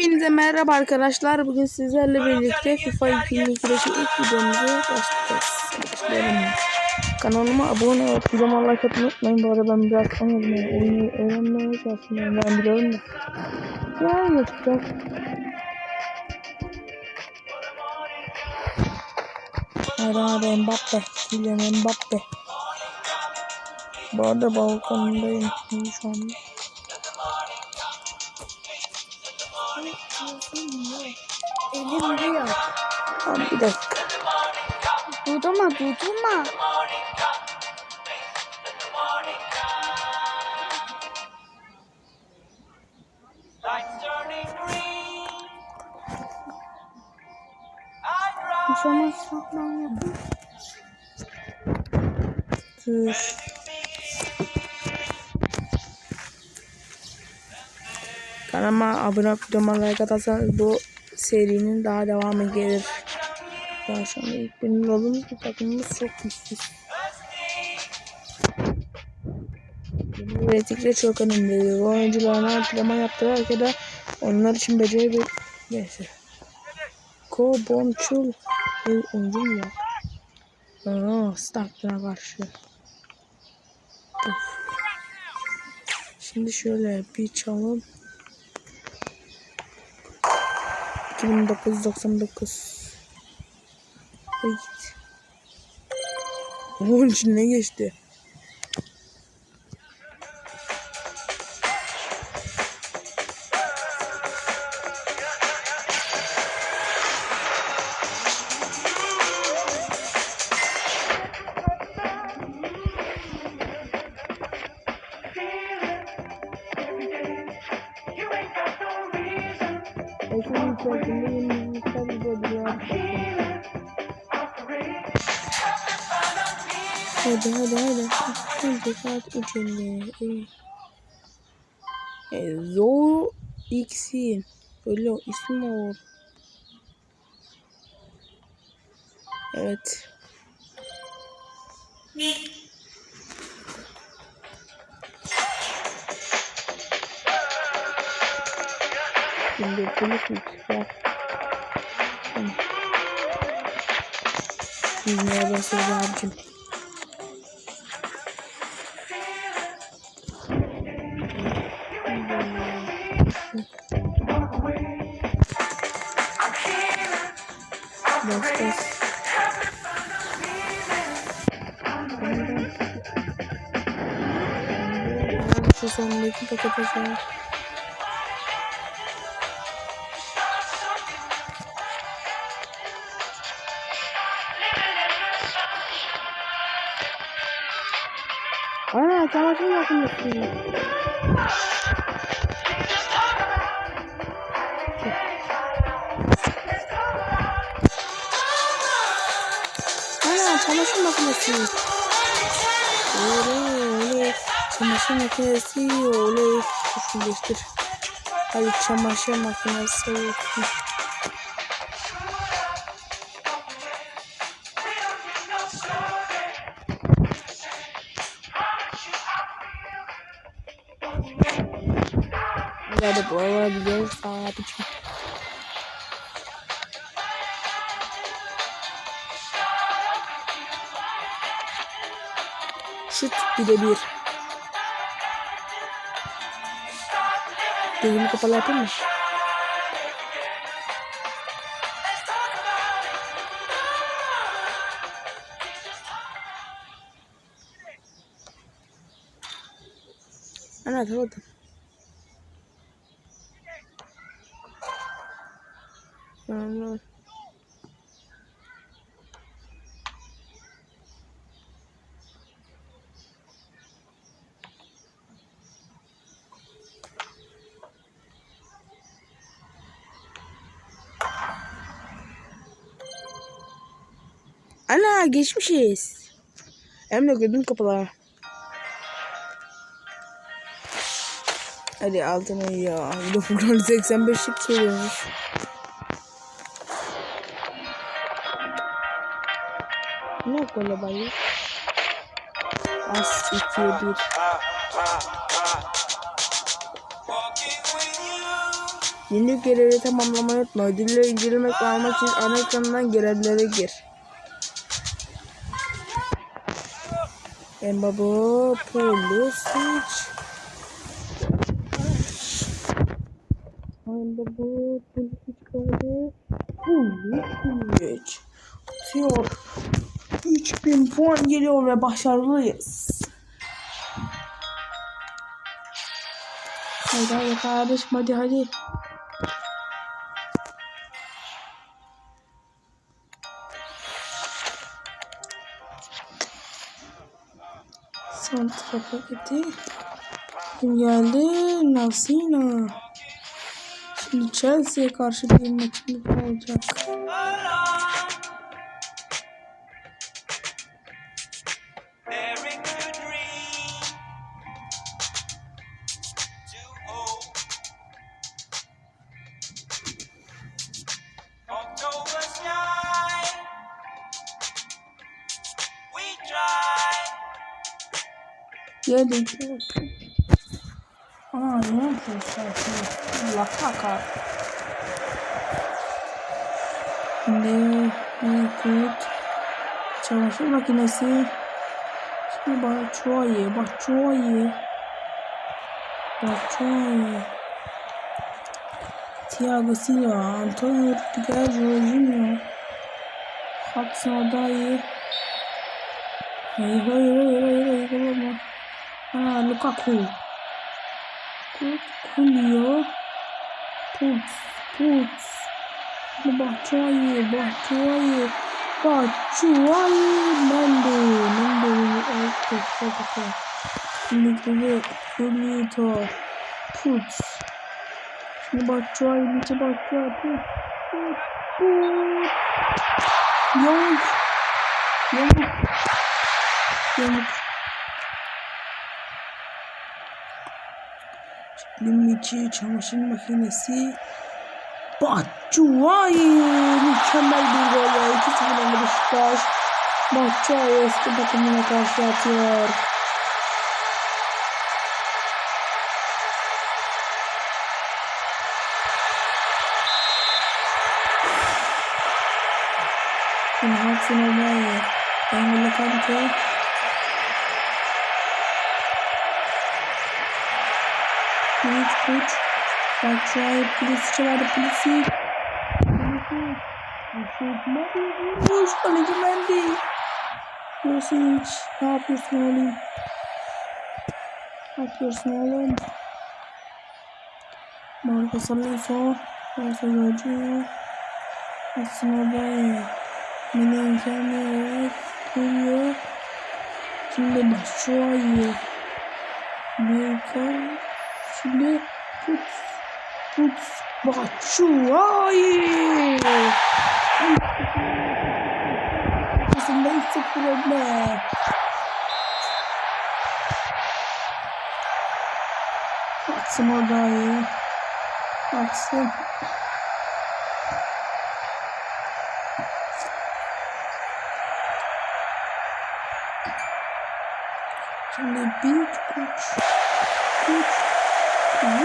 Hepinize merhaba arkadaşlar. Bugün sizlerle birlikte FIFA 2022'deki ilk videomuzu başlayacağız. Kanalıma abone olup videoma like atmayı unutmayın. Bu arada ben biraz anladım yani. Oyunu öğrenmeye çalışıyorum. Ben biliyorum da. Yani yapacağız. Hadi Mbappe. Kylian Mbappe. Bu arada balkondayım şu anda. Elim diyor. Tamam bir dakika. I Hiç olmazsa ben yapayım. Dur. Kanalıma abone olup videoma like atarsanız bu serinin daha devamı gelir. Daha şu ilk benim olduğumuz bir takımımız çok güçsüz. Üretikle çok önemli. Bu oyuncularına antrenman yaptırarak ya da onlar için beceri bir neyse. Ko Bonchul bir oyuncu mu var? Aa, Stark'ına karşı. Şimdi şöyle bir çalım. 2999. Ay git. Onun içine geçti. Ekran içerisinde yeni müzikler. Hadi hadi hadi. Şimdi saat 3 elli. E, Zor X'in. Böyle isim olur. Evet. Şimdi polis mi çıkacak? Tamam. Yüzmeye başladı abicim. Bas bas. Şu sondaki paket açalım. Ana çamaşır makinesi. Ana çamaşır makinesi. Oley oley. Çamaşır makinesi oley. Değiştir. Hadi çamaşır makinesi olsun. Bu arada gidiyoruz abicim. Şut birebir. Gözümü kapalı yapayım mı? Ana. Tamam. Ana geçmişiz. Hem de gözüm kapalı. Hadi altına ya. Bir de Furkan 85'lik söylüyormuş. Ne kola bayı? As 2 1. Walking with you. Günlük görevi tamamlamayı unutma. Ödülleri incelemek ve almak için ana ekranından görevlere gir. Embabo, Pulisic. Embabo, Pulisic geldi. Pulisic. Atıyor. 3000 puan geliyor ve başarılıyız. Haydi hadi kardeşim hadi hadi. Santra paketi. Kim geldi? Nasina. Şimdi Chelsea'ye karşı bir maçımız olacak. Geldik. Aa ne yapıyorsun Allah kakar. Şimdi Mekut. Çamaşır makinesi. Şimdi Batshuayi. Batshuayi. Batshuayi. Thiago Silva. Antonio Rudiger. Jorginho. Hudson Odoi. Hayır hayır hayır hayır hayır olma. Ha Lukaku. Put, Julio. Put, Put. Batshuayi. Batshuayi. Mende. Mende. Evet, çok güzel. Şimdi Julito. Put. Şimdi Batshuayi, Mitte Batshuayi. Put, Put, Put. Young. Young. Young. Limici çamaşır makinesi. Batshuayi mükemmel bir gol ya. 2-0 önde Beşiktaş. Batshuayi eski takımına karşı atıyor. Yine Hudson. Engolo Kante. Koç. Batshuayi Pulisic'e verdi Pulisic. Pulisic. Yusuf Mendy vurmuş. Kaleci Mendy. Pulisic. Ne yapıyorsun oğlum? Ne yapıyorsun oğlum? Marcos Alonso. Marcos Jorginho. Hudson Odoi. Milan Kamiye. Julio. Şimdi Batshuayi. Milkan. Şimdi put put Batshuayi. Aslında ilk sıfır önde. Batsın odayı. Batsın. Şimdi bir kuş. Kuş. Gola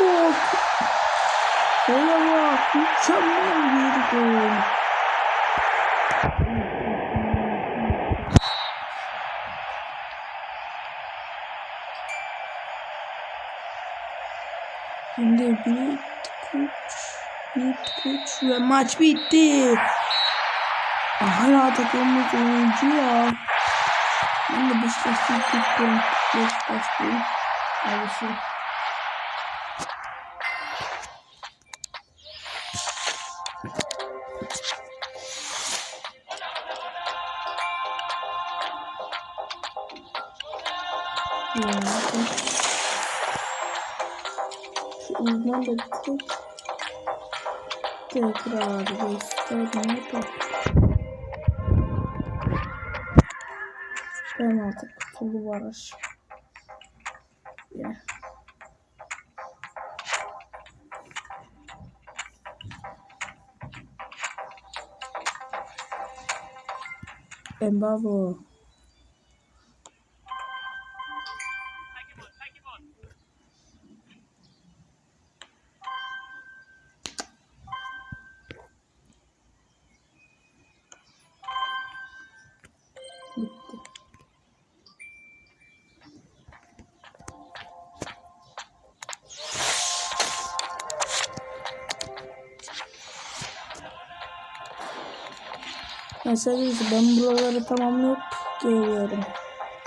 bak. Gola bak. Mükemmel bir gol. Şimdi bir kuş. Bir kuş ve maç bitti. Hala takımımız oyuncu ya. Ben de Beşiktaş'ı tuttum. Yok başlayayım. Alışayım. Ondan da bitirip tekrar abi istedim yapalım. Ben artık kutulu varış. Embargo bubble. Mesela ben buraları tamamlayıp geliyorum.